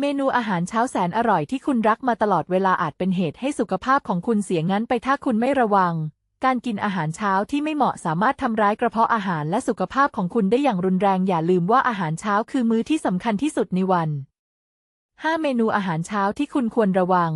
เมนูอาหารเช้าแสนอร่อยที่คุณรักมาตลอดเวลาอาจเป็นเหตุให้สุขภาพของคุณเสียงั้นไปถ้าคุณไม่ระวัง การกินอาหารเช้าที่ไม่เหมาะสามารถทำร้ายกระเพาะอาหารและสุขภาพของคุณได้อย่างรุนแรงอย่าลืมว่าอาหารเช้าคือมื้อที่สำคัญที่สุดในวัน 5 เมนูอาหารเช้าที่คุณควรระวัง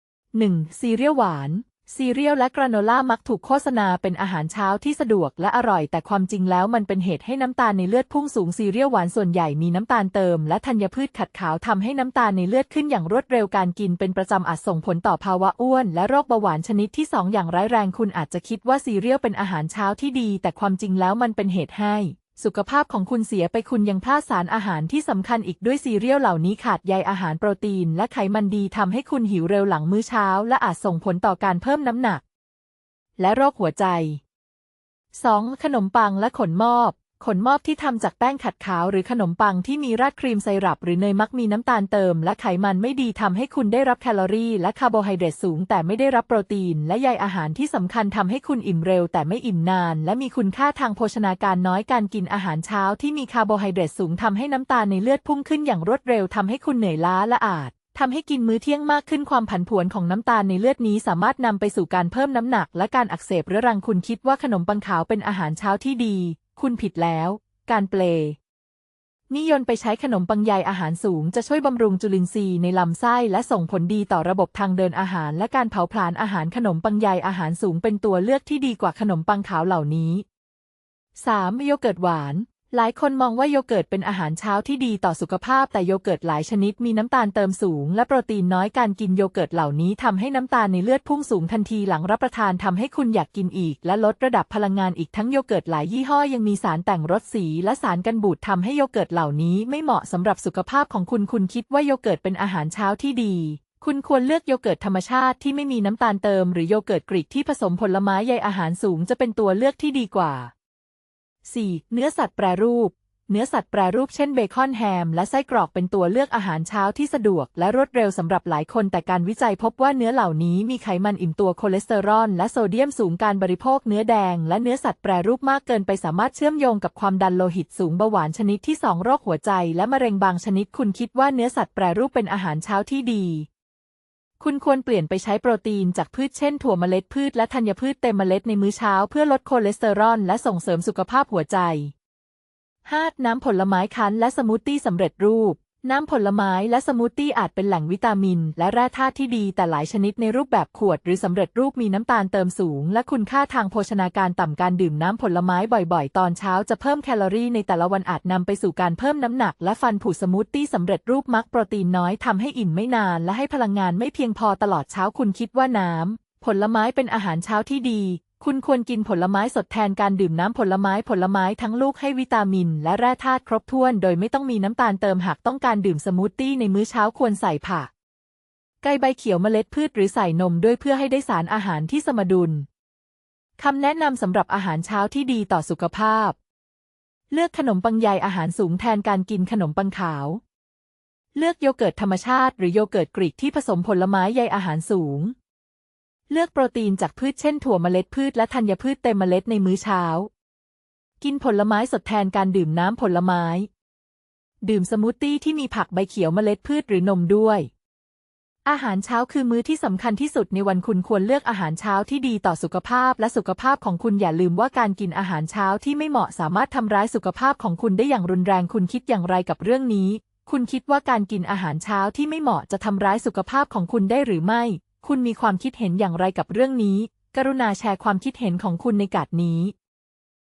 1. ซีเรียลหวาน ซีเรียลและกราโนล่ามักถูกโฆษณาเป็นอาหารเช้าที่สะดวกและอร่อย แต่ความจริงแล้วมันเป็นเหตุให้น้ำตาลในเลือดพุ่งสูงซีเรียลหวานส่วนใหญ่มีน้ำตาลเติม และธัญพืชขัดขาวทำให้น้ำตาลในเลือดขึ้นอย่างรวดเร็วการกินเป็นประจำอาจส่งผลต่อภาวะอ้วน และโรคเบาหวานชนิดที่ 2 อย่างร้ายแรงคุณอาจจะคิดว่าซีเรียลเป็นอาหารเช้าที่ดี แต่ความจริงแล้วมันเป็นเหตุให้ สุขภาพของคุณเสียไปคุณยังพลาดสารอาหารที่สำคัญอีกด้วยซีเรียลเหล่านี้ขาดใยอาหารโปรตีน และไขมันดีทำให้คุณหิวเร็วหลังมื้อเช้า และอาจส่งผลต่อการเพิ่มน้ำหนัก และโรคหัวใจ 2. ขนมปังและขนมอบ ขนมอบที่ทำจากแป้งขัดขาวหรือขนมปังที่มีราดครีมไซรัปหรือเนยมักมีน้ำตาลเติม และไขมันไม่ดีทำให้คุณได้รับแคลอรี่ และคาร์โบไฮเดรตสูง แต่ไม่ได้รับโปรตีน และใยอาหารที่สำคัญทำให้คุณอิ่มเร็ว แต่ไม่อิ่มนาน และมีคุณค่าทางโภชนาการน้อยการกินอาหารเช้าที่มีคาร์โบไฮเดรตสูงทำให้น้ำตาลในเลือดพุ่งขึ้นอย่างรวดเร็วทำให้คุณเหนื่อยล้าและอาจทำให้กินมื้อเที่ยงมากขึ้นความผันผวนของน้ำตาลในเลือดนี้สามารถนำไปสู่การเพิ่มน้ำหนัก และการอักเสบเรื้อรังคุณคิดว่าขนมปังขาวเป็นอาหารเช้าที่ดี คุณผิดแล้ว การเปลนิยมไปใช้ขนมปังใยอาหารสูงจะช่วยบำรุงจุลินทรีย์ในลำไส้และส่งผลดีต่อระบบทางเดินอาหาร และการเผาผลาญอาหารขนมปังใยอาหารสูงเป็นตัวเลือกที่ดีกว่าขนมปังขาวเหล่านี้ 3. โยเกิร์ตหวาน หลายคนมองว่าโยเกิร์ตเป็นอาหารเช้าที่ดีต่อสุขภาพแต่โยเกิร์ตหลายชนิดมีน้ำตาลเติมสูง และโปรตีนน้อยการกินโยเกิร์ตเหล่านี้ทำให้น้ำตาลในเลือดพุ่งสูงทันทีหลังรับประทานทำให้คุณอยากกินอีก และลดระดับพลังงานอีกทั้งโยเกิร์ตหลายยี่ห้อยังมีสารแต่งรสสีและสารกันบูดทำให้โยเกิร์ตเหล่านี้ไม่เหมาะสำหรับสุขภาพของคุณคุณคิดว่าโยเกิร์ตเป็นอาหารเช้าที่ดีคุณควรเลือกโยเกิร์ตธรรมชาติที่ไม่มีน้ำตาลเติม หรือโยเกิร์ตกรีกที่ผสมผลไม้ใยอาหารสูงจะเป็นตัวเลือกที่ดีกว่า 4. เนื้อสัตว์แปรรูป เนื้อสัตว์แปรรูปเช่นเบคอนแฮม และไส้กรอกเป็นตัวเลือกอาหารเช้าที่สะดวก และรวดเร็วสำหรับหลายคนแต่การวิจัยพบว่าเนื้อเหล่านี้มีไขมันอิ่มตัวคอเลสเตอรอลและโซเดียมสูงการบริโภคเนื้อแดง และเนื้อสัตว์แปรรูปมากเกินไปสามารถเชื่อมโยงกับความดันโลหิตสูงเบาหวานชนิดที่ 2 โรคหัวใจ และมะเร็งบางชนิดคุณคิดว่าเนื้อสัตว์แปรรูปเป็นอาหารเช้าที่ดี คุณควรเปลี่ยนไปใช้โปรตีนจากพืชเช่นถั่วเมล็ดพืชและธัญพืชเต็มเมล็ดในมื้อเช้าเพื่อลดคอเลสเตอรอลและส่งเสริมสุขภาพหัวใจ 5. น้ำผลไม้คั้นและสมูทตี้สำเร็จรูป น้ำผลไม้และสมูทตี้อาจเป็นแหล่งวิตามิน และแร่ธาตุที่ดีแต่หลายชนิดในรูปแบบขวด หรือสำเร็จรูปมีน้ำตาลเติมสูง และคุณค่าทางโภชนาการต่ำการดื่มน้ำผลไม้บ่อยๆ ตอนเช้าจะเพิ่มแคลอรี่ในแต่ละวันอาจนำไปสู่การเพิ่มน้ำหนัก และฟันผุสมูทตี้สำเร็จรูปมักโปรตีนน้อยทำให้อิ่มไม่นาน และให้พลังงานไม่เพียงพอตลอดเช้าคุณคิดว่าน้ำผลไม้เป็นอาหารเช้าที่ดี คุณควรกินผลไม้สดแทนการดื่มน้ำผลไม้ผลไม้ทั้งลูกให้วิตามิน และแร่ธาตุครบถ้วน โดยไม่ต้องมีน้ำตาลเติมหากต้องการดื่มสมูทตี้ในมื้อเช้าควรใส่ผักไก่ใบเขียวเมล็ดพืชหรือใส่นมด้วยเพื่อให้ได้สารอาหารที่สมดุลคำแนะนำสำหรับอาหารเช้าที่ดีต่อสุขภาพ เลือกขนมปังใยอาหารสูงแทนการกินขนมปังขาว เลือกโยเกิร์ตธรรมชาติ หรือโยเกิร์ตกรีกที่ผสมผลไม้ใยอาหารสูง เลือกโปรตีนจากพืชเช่นถั่วเมล็ดพืชและธัญพืชเต็มเมล็ดในมื้อเช้า กินผลไม้สดแทนการดื่มน้ำผลไม้ ดื่มสมูทตี้ที่มีผักใบเขียวเมล็ดพืชหรือนมด้วย อาหารเช้าคือมื้อที่สำคัญที่สุดในวันคุณควรเลือกอาหารเช้าที่ดีต่อสุขภาพและสุขภาพของคุณอย่าลืมว่าการกินอาหารเช้าที่ไม่เหมาะสามารถทำร้ายสุขภาพของคุณได้อย่างรุนแรงคุณคิดอย่างไรกับเรื่องนี้ คุณคิดว่าการกินอาหารเช้าที่ไม่เหมาะจะทำร้ายสุขภาพของคุณได้หรือไม่ คุณมีความคิดเห็นอย่างไรกับเรื่องนี้ กรุณาแชร์ความคิดเห็นของคุณในกาดนี้